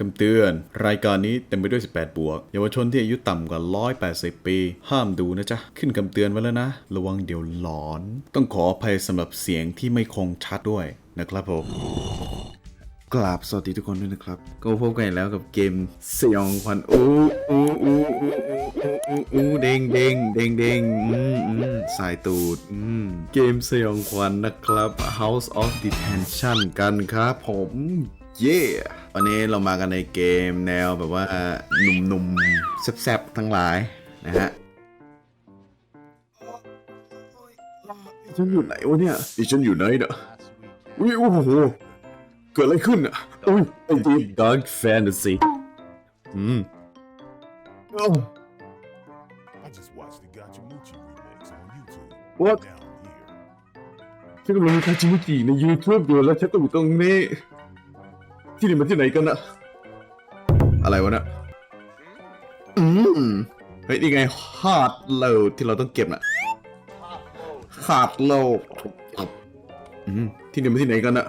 คำเตือน รายการนี้เต็มไปด้วย 18 บวก เยาวชนที่อายุต่ำกว่า 180 ปี ห้ามดูนะจ๊ะ ขึ้นคำเตือนไว้แล้วนะ ระวังเดี๋ยวหลอน ต้องขออภัยสำหรับเสียงที่ไม่คงชัดด้วยนะครับผมกราบสวัสดีทุกคนด้วยนะครับ ก็พบกันแล้วกับเกมสยองขวัญอู้อู้อู้อู้อู้อู้อู้เด้งเด้งเด้งเด้งอืมอืมสายตูดอืมเกมสยองขวัญนะครับ House of Detention กันครับผม เย้วันนี้เรามากันในเกมแนวแบบว่าหนุ่มๆแซ่บๆทั้งหลายนะฮะฉันอยู่ไหนวะเนี่ยดิฉันอยู่ไหนเนอะอุ้ยโอ้โหเกิดอะไรขึ้นอะอุ้ยไอ้ดีดาร์กแฟนตาซีอืมโอ้ I just watched the Gotcha Moochie remix on YouTube. What? Down here. ฉันกำลังดูคาจิมุจิใน YouTube อยู่แล้วฉันก็อยู่ตรงนี้ ที่นี่มันที่ไหนกันอะอะไรวะเนี่ยอืมเฮ้ยนี่ไง hard load ที่เราต้องเก็บน่ะ hard load อืมที่นี่มันที่ไหนกันอะ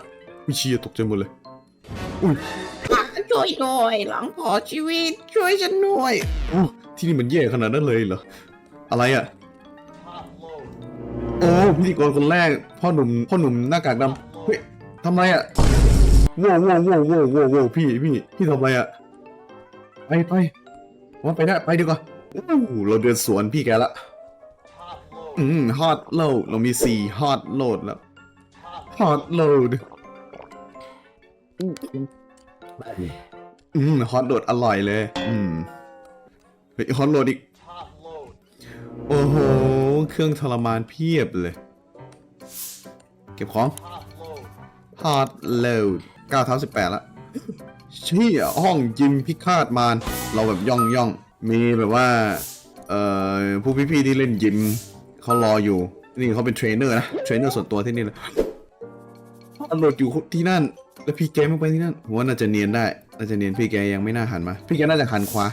วิเชียตกใจหมดเลยช่วยหน่อย หลังขอชีวิต ช่วยฉันหน่อยโอ้ที่นี่มันแย่ขนาดนั้นเลยเหรอ อะไรอะโอ้พิธีกรคนแรก พ่อหนุ่ม พ่อหนุ่มหน้ากากดำเฮ้ยทำไรอะ โว้วโว้วโว้วโว้วโว้วโว้วพี่พี่พี่ทำไรอะไปไปว่าไปได้ไปดีกว่าโอ้เราเดินสวนพี่แกละอืมฮอตโหลดเรามีสี่ฮอตโหลดแล้วฮอตโหลดอืมฮอตโหลดอร่อยเลย อืมเฮ้ยฮอตโหลดอีกโอ้โห เครื่องทรมานเพียบเลย เก็บของ Hard Load 9ท้า18ละเชี่ยห้องยิมพิฆาตมารเราแบบย่องย่องมีแบบว่า เอ่อผู้พี่ๆที่เล่นยิมเขารออยู่ นี่เขาเป็นเทรนเนอร์นะเทรนเนอร์ส่วนตัวที่นี่เลยอันโหลดอยู่ที่นั่น แล้วพี่แกไม่ไปที่นั่นผมว่าน่าจะเนียนได้น่าจะเนียนพี่แกยังไม่น่าหันมา พี่แกน่าจะหันขวา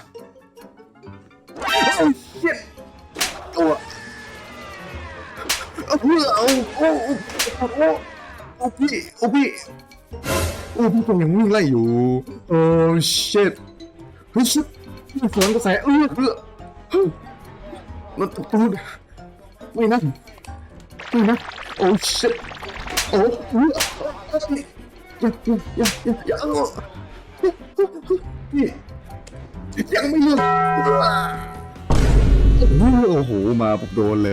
ตัวโอ้โหโอ้โหโอ้โหโอ้พี่โอ้พี่ โอ้พี่ตัวยังวิ่งไล่อยู่ โอ้ชิตเฮ้ยชิตพี่สวนกระแสเออเออเฮ้ยมันตกตูดไม่นะไม่นะโอ้ชิตโอ้เอออย่าอย่าอย่าอย่านี่ยังไม่เลิกโอ้โห มาผมโดนเล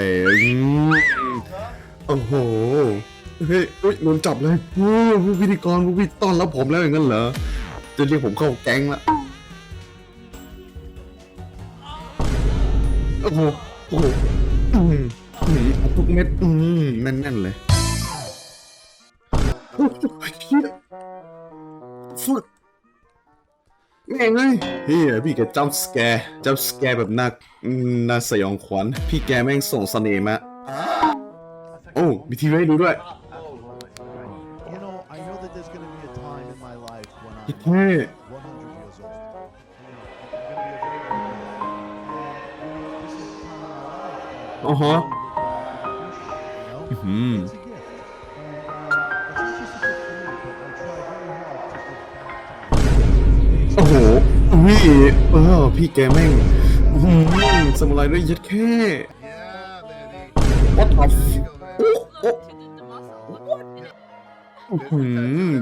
ย โอ้โห เฮ้ยเฮ้ยโดนจับเลยโอ้ผู้พิธีกรผู้พิธีต้อนรับผมแล้วอย่างนั้นเหรอ จะเรียกผมเข้าแก๊งละโอ้โหโอ้โหอืมอืมเอาทุกเม็ดอืมแน่นๆเลยโอ้โหเฮียฟุดแม่งเลยเฮียพี่แกจัมสแกร์จัมสแกร์แบบน่าน่าสยองขวัญพี่แกแม่งส่งเสน่ห์มา โอ้ มีทีวีให้ดูด้วย เท่โอ้โหอืมโอ้โหพี่เออพี่แกแม่งอืมสมุไรด้วยยัดแค่ what the f โอ้โห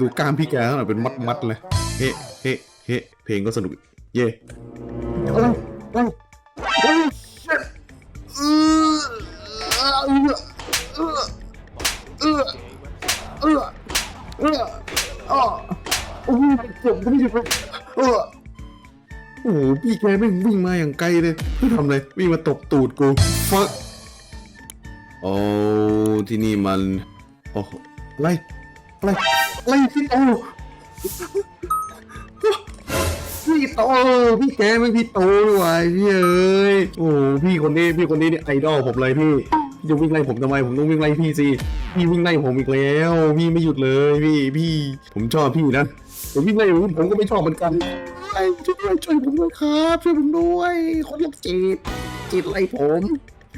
ดูกล้ามพี่แกหน่อเป็นมัดมัดเลย เฮ้เฮ้เฮ้เพลงก็สนุก เย่โอ้โหพี่แกไม่งวิ่งมาอย่างไกลเลยเพื่อทำอะไรวิ่งมาตบตูดกูฟักโอ้ที่นี่มันโอ้อะไรอะไรอะไรที่โต พี่โตพี่แกไม่พี่โตด้วยพี่เอ้ยโอ้โหพี่คนนี้พี่คนนี้เนี่ยไอดอลผมเลยพี่พี่จะวิ่งไล่ผมทำไมผมต้องวิ่งไล่พี่สิพี่วิ่งไล่ผมอีกแล้ว พี่ไม่หยุดเลยพี่พี่ ผมชอบพี่นะแต่วิ่งไล่ผมก็ไม่ชอบเหมือนกันช่วยด้วยช่วยผมด้วยครับช่วยผมด้วยคนโรคจิตจิตไล่ผม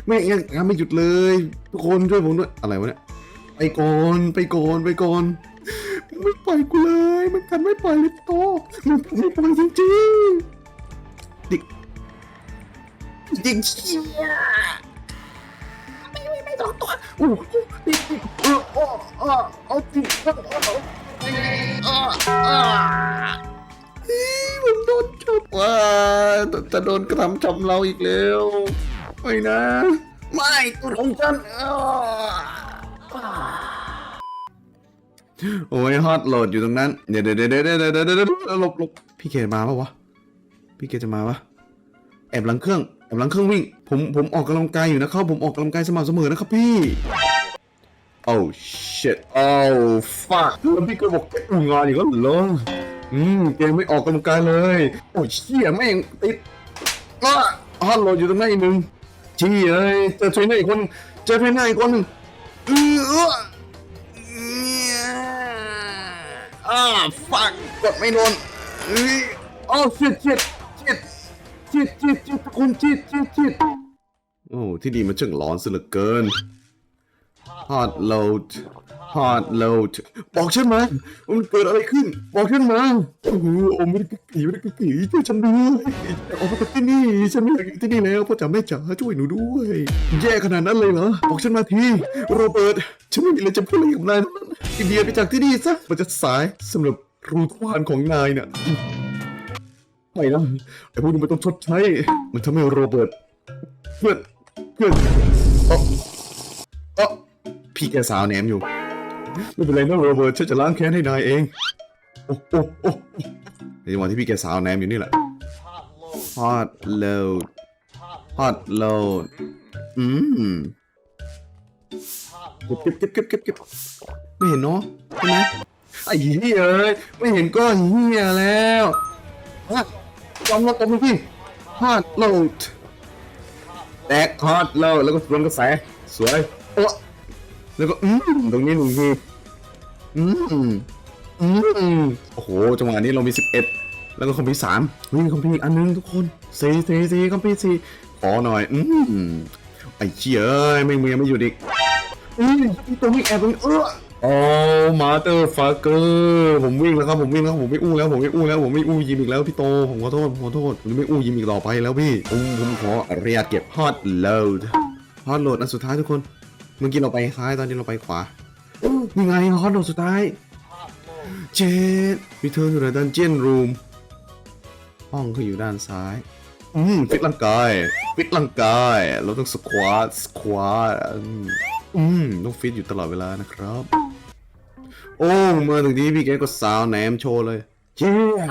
ไม่งั้นทำไม่หยุดเลย ทุกคนช่วยผมด้วยอะไรวะเนี่ยไปก่อนไปก่อนไปก่อน ไม่ปล่อยกูเลยมันกันไม่ปล่อยเลยโตมันกันไม่ปล่อยจริงๆดิจริงเชี่ยไม่ไม่ไม่สองตัวอู้ดิเออเออเออเอาจริงเออเออเออเออเออเฮ้ยมันโดนจับว่าจะโดนกระทำชำเราอีกแล้วไม่นะ ไม่ตัวของฉันเออ โอ้ยฮอตโหลดอยู่ตรงนั้น เดี๋ยวเดี๋ยวเดี๋ยวเดี๋ยวเดี๋ยวเดี๋ยวหลบหลบพี่เกดมาปะวะ พี่เกดจะมาปะแอบหลังเครื่อง แอบหลังเครื่องวิ่ง ผมผมออกกำลังกายอยู่นะครับ ผมออกกำลังกายสม่ำเสมอนะครับพี่ oh shit oh fuck แล้วพี่ก็บอกแกอู้งานอีกแล้วเหรออืมแกมไม่ออกกำลังกายเลย โอ้ยเชี่ยแม่งติดอะฮอตโหลดอยู่ตรงนั้นอีกหนึ่งชี่ยเอ้ยเจอเทรนเนอร์อีกคน เจอเทรนเนอร์อีกคนหนึ่งอือเออ อ่าฟักกดไม่โดนเอ้ยโอ้ชิดชิดชิดชิดชิดชิดทุกคนชิดชิดชิดโอ้ที่ดีมันช่างร้อนซะเหลือเกิน hot load hot load บอกฉันมามันเกิดอะไรขึ้น บอกฉันมาโอ้โหโอ้ไม่ได้กึกกี่ไม่ได้กีช่วยฉันด้วยออกมาจากที่นี่ฉันไม่อยากอยู่ที่นี่แล้วพ่อจ๋าแม่จ๋าช่วยหนูด้วย แย่ขนาดนั้นเลยเหรอบอกฉันมาทีโรเบิร์ตฉันไม่มีอะไรจะพูดอะไรกับนายแล้วนะอินเดียไปจากที่นี่ซะมันจะสายสำหรับรูทวานของนายเนี่ยไม่นะไอ้พวกนี้มันต้องชดใช้ มันทำให้โรเบิร์ตเพื่อนเพื่อนอ้ออ้อ พี่แกสาวแหนมอยู่ ไม่เป็นไรนะโรเบิร์ตฉันจะล้างแค้นให้นายเองโอ้โอ้โอ้ในจังหที่พี่แกสาวแหนมอยู่นี่แหละ hot load hot load อืมเก็บเก็บเก็บเก็บเก็บเก็บไม่เห็นเนาะใช่ไหมไอ้เหี้ยเอ้ยไม่เห็นก็เหี้ยแล้วฮะจอมรถตบมือพี่ hot load แตก hot load แล้วก็สวนกระแสสวยโอ้ แล้วก็อืมตรงนี้หนึ่งทีอืมอืมโอ้โหจังหวะนี้เรามี11แล้วก็คอมพิวสามเฮ้ยคอมพิวอีกอันนึงทุกคนสี่สี่สี่คอมพิวสี่ขอหน่อย อืมไอ้เชี่ยเอ้ยไม่มีไม่หยุดอีกอืมตัววิ่งแอบตรงนี้เออโอ้มาเตอร์ฟักเกอร์ผมวิ่งแล้วครับผมวิ่งแล้วผมไม่อู้แล้วผมไม่อู้แล้วผมไม่อู้ยิมอีกแล้วพี่โตผมขอโทษผมขอโทษผมไม่อู้ยิมอีกต่อไปแล้วพี่ผมผมขอเรียกเก็บฮอตโหลดฮอตโหลดอันสุดท้ายทุกคน เมื่อกี้เราไปซ้ายตอนนี้เราไปขวานี่ไงฮอตโหลดสุดท้ายเจด Return to the Dungeon Room ห้องเขาอยู่ด้านซ้าย อืมฟิตร่างกาย ฟิตร่างกาย เราต้องสควอตสควอตอืมต้องฟิตอยู่ตลอดเวลานะครับ โอ้เมื่อถึงที่พี่แกก็สาวแหนมโชว์เลย เจี๊ย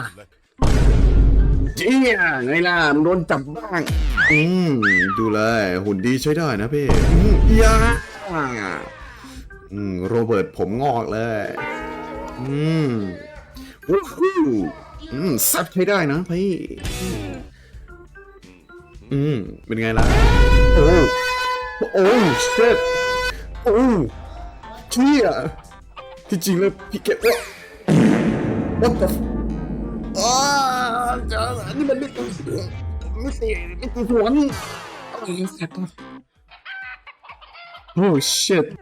เจี๊ยไงล่ะมึงโดนจับบ้าง อืม ดูเลย หุ่นดีใช้ได้นะพี่อืมยา อืมโรเบิร์ตผมงอกเลย อืมวู้ฮู้อืมซับใช้ได้นะพี่ อืม เป็นไงล่ะ โอ้ โอ้เช็ดโอ้เชี่ยที่จริงแล้วพี่เก็บว่า what the อันนี้มันไม่ตีไม่ตีไม่ตีสวนโอ้ shit